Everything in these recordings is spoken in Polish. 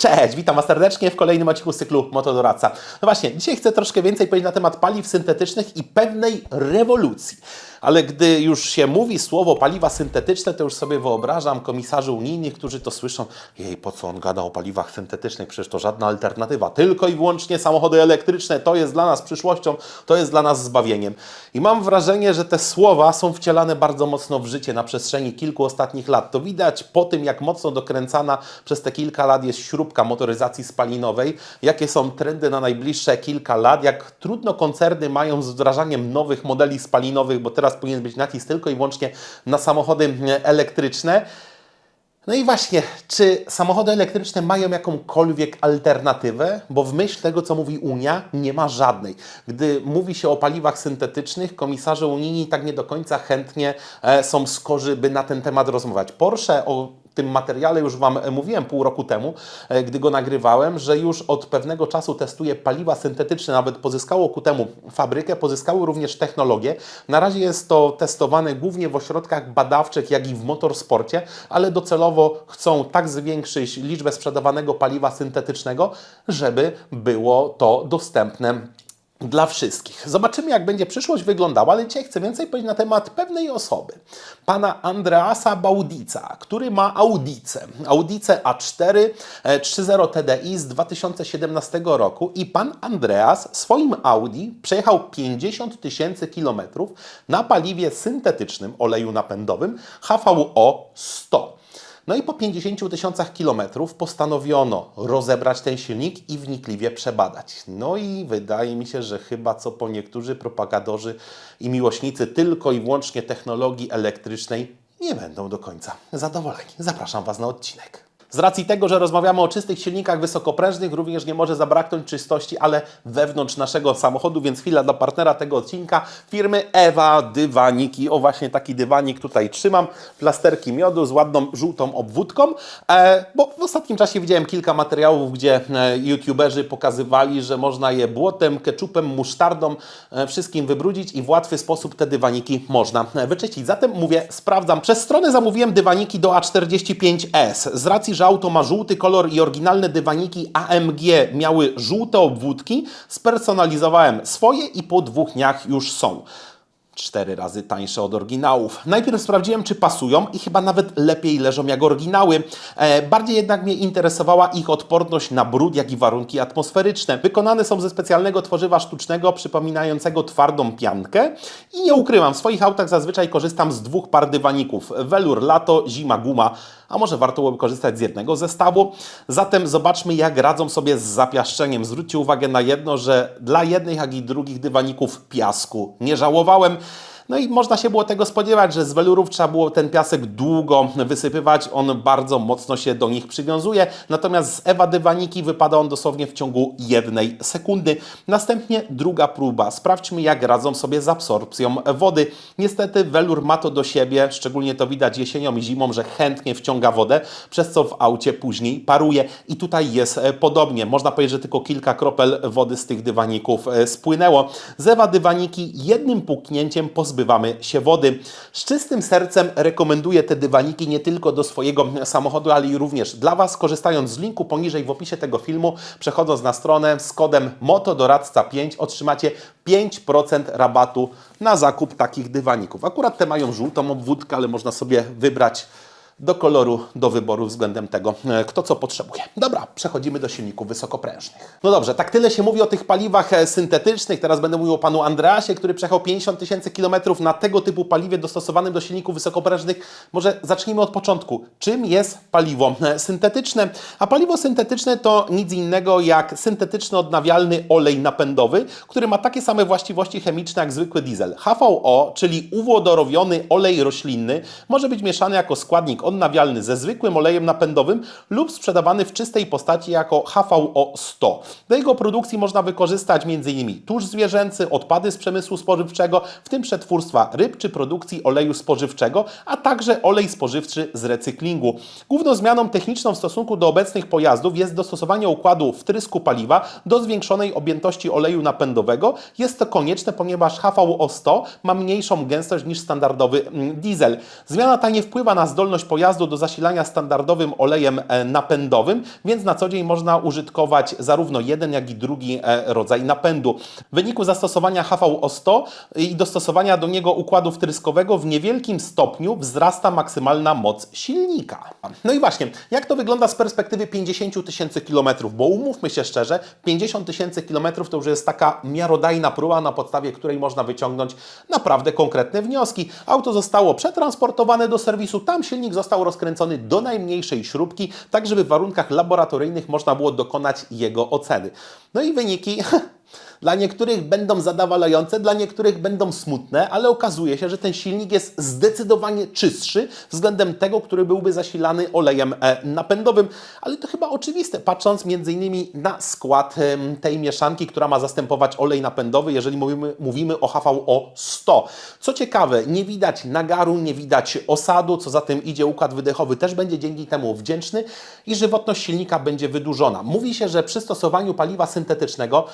Cześć, witam Was serdecznie w kolejnym odcinku cyklu Motodoradca. No właśnie, dzisiaj chcę troszkę więcej powiedzieć na temat paliw syntetycznych i pewnej rewolucji. Ale gdy już się mówi słowo paliwa syntetyczne, to już sobie wyobrażam komisarzy unijnych, którzy to słyszą. Jej, po co on gada o paliwach syntetycznych? Przecież to żadna alternatywa. Tylko i wyłącznie samochody elektryczne. To jest dla nas przyszłością, to jest dla nas zbawieniem. I mam wrażenie, że te słowa są wcielane bardzo mocno w życie na przestrzeni kilku ostatnich lat. To widać po tym, jak mocno dokręcana przez te kilka lat jest śrubka motoryzacji spalinowej, jakie są trendy na najbliższe kilka lat, jak trudno koncerny mają z wdrażaniem nowych modeli spalinowych, bo teraz powinien być nacisk tylko i wyłącznie na samochody e, elektryczne. No i właśnie, czy samochody elektryczne mają jakąkolwiek alternatywę? Bo w myśl tego, co mówi Unia, nie ma żadnej. Gdy mówi się o paliwach syntetycznych, komisarze unijni tak nie do końca chętnie e, są skorzy, by na ten temat rozmawiać. Porsche o tym materiale już Wam mówiłem pół roku temu, e, gdy go nagrywałem, że już od pewnego czasu testuje paliwa syntetyczne, nawet pozyskało ku temu fabrykę, pozyskały również technologię. Na razie jest to testowane głównie w ośrodkach badawczych, jak i w motorsporcie, ale docelowo chcą tak zwiększyć liczbę sprzedawanego paliwa syntetycznego, żeby było to dostępne dla wszystkich. Zobaczymy, jak będzie przyszłość wyglądała, ale dzisiaj chcę więcej powiedzieć na temat pewnej osoby. Pana Andreasa Baudica, który ma Audicę. Audicę A4 e, 3.0 TDI z 2017 roku i pan Andreas swoim Audi przejechał 50 tysięcy kilometrów na paliwie syntetycznym oleju napędowym HVO 100. No i po 50 tysiącach kilometrów postanowiono rozebrać ten silnik i wnikliwie przebadać. No i wydaje mi się, że chyba co po niektórzy propagadorzy i miłośnicy tylko i wyłącznie technologii elektrycznej nie będą do końca zadowoleni. Zapraszam Was na odcinek. Z racji tego, że rozmawiamy o czystych silnikach wysokoprężnych, również nie może zabraknąć czystości, ale wewnątrz naszego samochodu, więc chwila dla partnera tego odcinka, firmy Ewa Dywaniki. O właśnie taki dywanik tutaj trzymam, plasterki miodu z ładną żółtą obwódką, e, bo w ostatnim czasie widziałem kilka materiałów, gdzie e, youtuberzy pokazywali, że można je błotem, keczupem, musztardą, e, wszystkim wybrudzić i w łatwy sposób te dywaniki można wyczyścić. Zatem mówię, sprawdzam. Przez stronę zamówiłem dywaniki do A45S. Z racji, że auto ma żółty kolor i oryginalne dywaniki AMG miały żółte obwódki, spersonalizowałem swoje i po dwóch dniach już są. Cztery razy tańsze od oryginałów. Najpierw sprawdziłem, czy pasują i chyba nawet lepiej leżą jak oryginały. E, bardziej jednak mnie interesowała ich odporność na brud, jak i warunki atmosferyczne. Wykonane są ze specjalnego tworzywa sztucznego, przypominającego twardą piankę. I nie ukrywam, w swoich autach zazwyczaj korzystam z dwóch par dywaników. Welur lato, zima guma. A może warto byłoby korzystać z jednego zestawu? Zatem zobaczmy, jak radzą sobie z zapiaszczeniem. Zwróćcie uwagę na jedno, że dla jednych, jak i drugich dywaników piasku nie żałowałem. No i można się było tego spodziewać, że z welurów trzeba było ten piasek długo wysypywać, on bardzo mocno się do nich przywiązuje, natomiast z Ewa dywaniki wypada on dosłownie w ciągu jednej sekundy. Następnie druga próba. Sprawdźmy jak radzą sobie z absorpcją wody. Niestety welur ma to do siebie, szczególnie to widać jesienią i zimą, że chętnie wciąga wodę, przez co w aucie później paruje i tutaj jest e, podobnie. Można powiedzieć, że tylko kilka kropel wody z tych dywaników e, spłynęło. Z Ewa dywaniki jednym puknięciem pozbywamy się wody. Z czystym sercem rekomenduję te dywaniki nie tylko do swojego samochodu, ale i również dla Was. Korzystając z linku poniżej w opisie tego filmu, przechodząc na stronę z kodem MOTODORADCA5 otrzymacie 5% rabatu na zakup takich dywaników. Akurat te mają żółtą obwódkę, ale można sobie wybrać do koloru, do wyboru względem tego, e, kto co potrzebuje. Dobra, przechodzimy do silników wysokoprężnych. No dobrze, tak tyle się mówi o tych paliwach e, syntetycznych. Teraz będę mówił o panu Andreasie, który przejechał 50 tysięcy kilometrów na tego typu paliwie dostosowanym do silników wysokoprężnych. Może zacznijmy od początku. Czym jest paliwo e, syntetyczne? A paliwo syntetyczne to nic innego jak syntetyczny odnawialny olej napędowy, który ma takie same właściwości chemiczne jak zwykły diesel. HVO, czyli uwodorowiony olej roślinny, może być mieszany jako składnik odnawialny ze zwykłym olejem napędowym lub sprzedawany w czystej postaci jako HVO 100. Do jego produkcji można wykorzystać m.in. tłuszcz zwierzęcy, odpady z przemysłu spożywczego, w tym przetwórstwa ryb czy produkcji oleju spożywczego, a także olej spożywczy z recyklingu. Główną zmianą techniczną w stosunku do obecnych pojazdów jest dostosowanie układu wtrysku paliwa do zwiększonej objętości oleju napędowego. Jest to konieczne, ponieważ HVO 100 ma mniejszą gęstość niż standardowy mm, diesel. Zmiana ta nie wpływa na zdolność pojazdu pojazdu do zasilania standardowym olejem e, napędowym, więc na co dzień można użytkować zarówno jeden, jak i drugi e, rodzaj napędu. W wyniku zastosowania HVO100 i dostosowania do niego układu wtryskowego w niewielkim stopniu wzrasta maksymalna moc silnika. No i właśnie, jak to wygląda z perspektywy 50 tysięcy kilometrów? Bo umówmy się szczerze, 50 tysięcy kilometrów to już jest taka miarodajna próba, na podstawie której można wyciągnąć naprawdę konkretne wnioski. Auto zostało przetransportowane do serwisu, tam silnik został rozkręcony do najmniejszej śrubki, tak żeby w warunkach laboratoryjnych można było dokonać jego oceny. No i wyniki Dla niektórych będą zadowalające, dla niektórych będą smutne, ale okazuje się, że ten silnik jest zdecydowanie czystszy względem tego, który byłby zasilany olejem e, napędowym. Ale to chyba oczywiste, patrząc m.in. na skład tej mieszanki, która ma zastępować olej napędowy, jeżeli mówimy, mówimy o HVO 100. Co ciekawe, nie widać nagaru, nie widać osadu, co za tym idzie układ wydechowy też będzie dzięki temu wdzięczny i żywotność silnika będzie wydłużona. Mówi się, że przy stosowaniu paliwa syntetycznego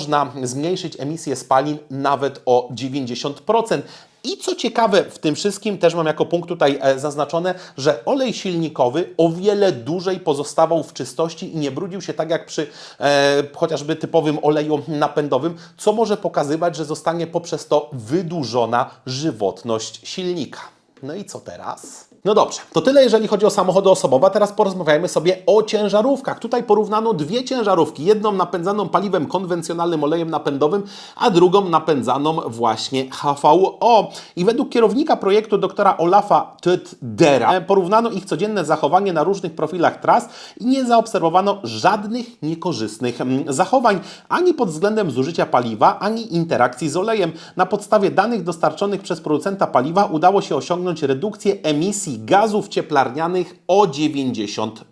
można zmniejszyć emisję spalin nawet o 90%. I co ciekawe w tym wszystkim, też mam jako punkt tutaj e, zaznaczone, że olej silnikowy o wiele dłużej pozostawał w czystości i nie brudził się tak jak przy e, chociażby typowym oleju napędowym, co może pokazywać, że zostanie poprzez to wydłużona żywotność silnika. No i co teraz? No dobrze, to tyle jeżeli chodzi o samochody osobowe. Teraz porozmawiajmy sobie o ciężarówkach. Tutaj porównano dwie ciężarówki. Jedną napędzaną paliwem konwencjonalnym olejem napędowym, a drugą napędzaną właśnie HVO. I według kierownika projektu doktora Olafa Tötdera porównano ich codzienne zachowanie na różnych profilach tras i nie zaobserwowano żadnych niekorzystnych mm, zachowań ani pod względem zużycia paliwa, ani interakcji z olejem. Na podstawie danych dostarczonych przez producenta paliwa udało się osiągnąć redukcję emisji gazów cieplarnianych o 90%.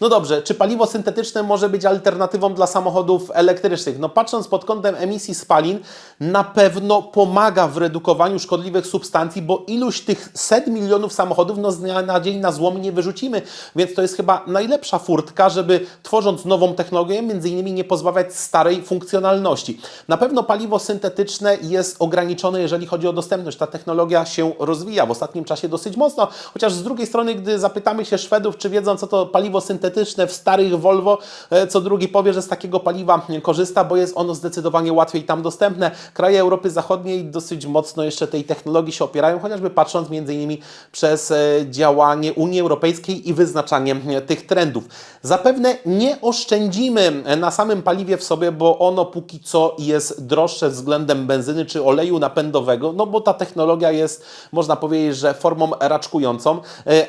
No dobrze, czy paliwo syntetyczne może być alternatywą dla samochodów elektrycznych? No patrząc pod kątem emisji spalin, na pewno pomaga w redukowaniu szkodliwych substancji, bo iluś tych set milionów samochodów no z dnia na dzień na złom nie wyrzucimy, więc to jest chyba najlepsza furtka, żeby tworząc nową technologię, między innymi nie pozbawiać starej funkcjonalności. Na pewno paliwo syntetyczne jest ograniczone, jeżeli chodzi o dostępność. Ta technologia się rozwija w ostatnim czasie dosyć mocno, chociaż z drugiej strony, gdy zapytamy się Szwedów, czy wiedzą, co to paliwo syntetyczne w starych Volvo, e, co drugi powie, że z takiego paliwa korzysta, bo jest ono zdecydowanie łatwiej tam dostępne. Kraje Europy Zachodniej dosyć mocno jeszcze tej technologii się opierają, chociażby patrząc między innymi przez e, działanie Unii Europejskiej i wyznaczanie e, tych trendów. Zapewne nie oszczędzimy na samym paliwie w sobie, bo ono póki co jest droższe względem benzyny czy oleju napędowego, no bo ta technologia jest, można powiedzieć, że formą raczkującą.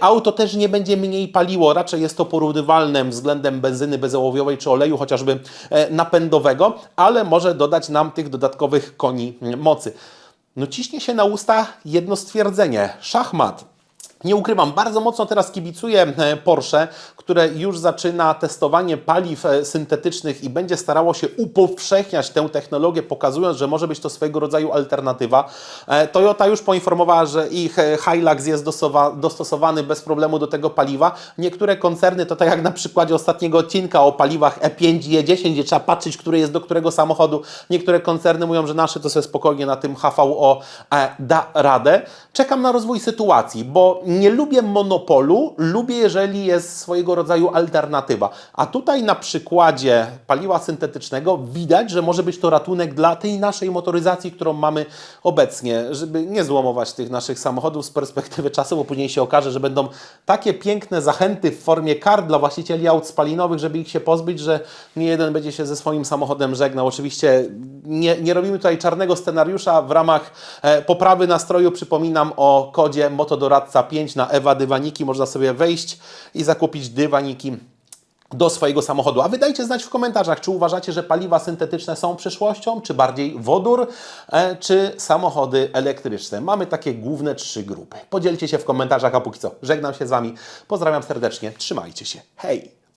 Auto też nie będzie mniej paliło, raczej jest to porównywalne względem benzyny bezołowiowej czy oleju chociażby e, napędowego, ale może dodać nam tych dodatkowych koni mocy. No ciśnie się na usta jedno stwierdzenie. Szachmat. Nie ukrywam, bardzo mocno teraz kibicuję e, Porsche, które już zaczyna testowanie paliw e, syntetycznych i będzie starało się upowszechniać tę technologię, pokazując, że może być to swego rodzaju alternatywa. E, Toyota już poinformowała, że ich Hilux jest dostosowany bez problemu do tego paliwa. Niektóre koncerny, to tak jak na przykładzie ostatniego odcinka o paliwach E E5 i E10, gdzie trzeba patrzeć, który jest do którego samochodu. Niektóre koncerny mówią, że nasze to sobie spokojnie na tym HVO da radę. Czekam na rozwój sytuacji, bo nie lubię monopolu, lubię, jeżeli jest swojego rodzaju alternatywa. A tutaj na przykładzie paliwa syntetycznego widać, że może być to ratunek dla tej naszej motoryzacji, którą mamy obecnie, żeby nie złomować tych naszych samochodów z perspektywy czasu, bo później się okaże, że będą takie piękne zachęty w formie kart dla właścicieli aut spalinowych, żeby ich się pozbyć, że nie jeden będzie się ze swoim samochodem żegnał. Oczywiście nie, nie robimy tutaj czarnego scenariusza. W ramach e, poprawy nastroju przypominam o kodzie Motodoradca 5 na Ewa Dywaniki. Można sobie wejść i zakupić dywaniki do swojego samochodu. A wy dajcie znać w komentarzach, czy uważacie, że paliwa syntetyczne są przyszłością, czy bardziej wodór, e, czy samochody elektryczne. Mamy takie główne trzy grupy. Podzielcie się w komentarzach, a póki co żegnam się z Wami. Pozdrawiam serdecznie, trzymajcie się. Hej!